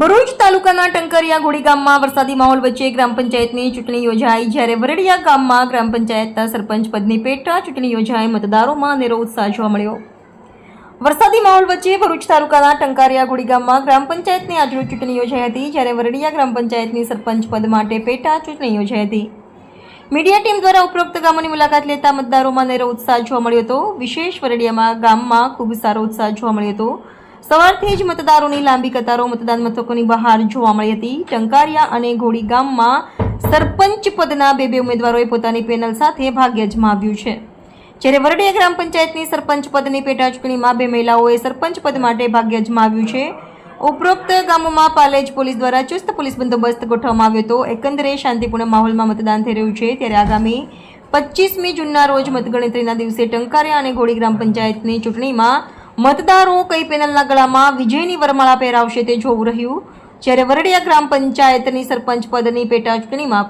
ભરૂચ તાલુકાના ટંકરિયા ગોળી ગામમાં વરસાદી માહોલ વચ્ચે ગ્રામ પંચાયતની ચૂંટણી યોજાઈ. જ્યારે વરડિયા ગામમાં ગ્રામ પંચાયતના સરપંચ પદની પેટા ચૂંટણી યોજાઈ. મતદારોમાં અનેરો ઉત્સાહ જોવા મળ્યો. વરસાદી માહોલ વચ્ચે ભરૂચ તાલુકાના ટંકારિયા ગોળી ગામમાં ગ્રામ પંચાયતની આજરોજ ચૂંટણી યોજાઈ હતી. જ્યારે વરડિયા ગ્રામ પંચાયતની સરપંચ પદ માટે પેટા ચૂંટણી યોજાઈ હતી. મીડિયા ટીમ દ્વારા ઉપરોક્ત ગામોની મુલાકાત લેતા મતદારોમાં અનેરો ઉત્સાહ જોવા મળ્યો હતો. વિશેષ વરડિયામાં ગામમાં ખૂબ સારો ઉત્સાહ જોવા મળ્યો હતો. સવારથી જ મતદારોની લાંબી કતારો મતદાન મથકોની બહાર જોવા મળી હતી. ટંકારિયા અને ઘોડી ગામમાં સરપંચ પદના બે બે ઉમેદવારોએ પોતાની પેનલ સાથે ભાગ્ય અજમાવ્યું છે. જ્યારે વરડિયા ગ્રામ પંચાયતની સરપંચ પદની પેટા ચૂંટણીમાં બે મહિલાઓએ સરપંચ પદ માટે ભાગ્ય અજમાવ્યું છે. ઉપરોક્ત ગામોમાં પાલેજ પોલીસ દ્વારા ચુસ્ત પોલીસ બંદોબસ્ત ગોઠવવામાં આવ્યો હતો. એકંદરે શાંતિપૂર્ણ માહોલમાં મતદાન થઈ રહ્યું છે. ત્યારે આગામી પચીસમી જૂનના રોજ મતગણતરીના દિવસે ટંકારિયા અને ઘોડી ગ્રામ પંચાયતની ચૂંટણીમાં મતદારો કઈ પેનલના ગળામાં વિજયની વરમાળા પહેરાવશે તે જોવું રહ્યું. જ્યારે વરડિયા ગ્રામ પંચાયતની સરપંચ પદની પેટા ચૂંટણીમાં